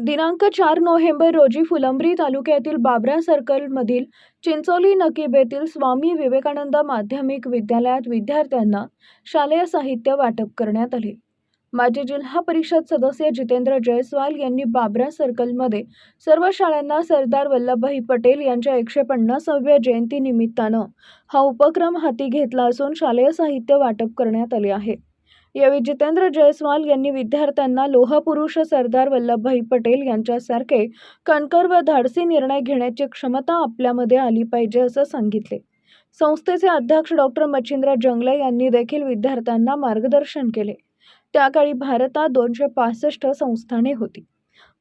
दिनांक चार नोव्हेंबर रोजी फुलंब्री तालुक्यातील बाबरा सर्कलमधील चिंचोली नकीब येथील स्वामी विवेकानंद माध्यमिक विद्यालयात विद्यार्थ्यांना शालेय साहित्य वाटप करण्यात आले. माजी जिल्हा परिषद सदस्य जितेंद्र जयस्वाल यांनी बाबरा सर्कलमध्ये सर्व शाळांना सरदार वल्लभभाई पटेल यांच्या एकशे पन्नासाव्या जयंतीनिमित्तानं हा उपक्रम हाती घेतला असून शालेय साहित्य वाटप करण्यात आले आहे. यावेळी जितेंद्र जयस्वाल यांनी विद्यार्थ्यांना लोहपुरुष सरदार वल्लभभाई पटेल यांच्यासारखे कणकर व धाडसी निर्णय घेण्याची क्षमता आपल्यामध्ये आली पाहिजे असं सांगितले. संस्थेचे अध्यक्ष डॉक्टर मच्छिंद्र जंगले यांनी देखील विद्यार्थ्यांना मार्गदर्शन केले. त्याकाळी भारतात दोनशे पासष्ट संस्थाने होती.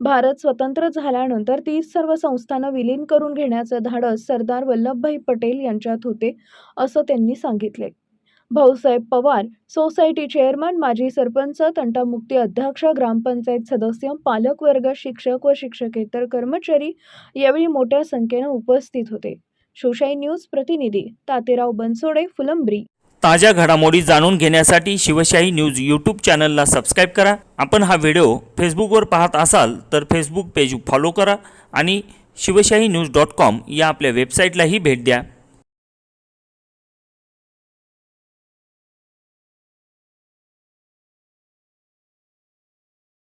भारत स्वतंत्र झाल्यानंतर ती सर्व संस्थानं विलीन करून घेण्याचं धाडस सरदार वल्लभभाई पटेल यांच्यात होते असं त्यांनी सांगितले. भाऊसाहेब पवार सोसायटी चेअरमन माजी सरपंच तंटामुक्ती अध्यक्ष ग्रामपंचायत सदस्य पालकवर्ग शिक्षक व शिक्षकेतर कर्मचारी यावेळी मोठ्या संख्येनं उपस्थित होते. शिवशाही न्यूज प्रतिनिधी तातेराव बनसोडे फुलंब्री. ताज्या घडामोडी जाणून घेण्यासाठी शिवशाही न्यूज यूट्यूब चॅनलला सबस्क्राईब करा. आपण हा व्हिडिओ फेसबुकवर पाहत असाल तर फेसबुक पेज फॉलो करा आणि शिवशाही न्यूज डॉट कॉम या आपल्या वेबसाईटलाही भेट द्या.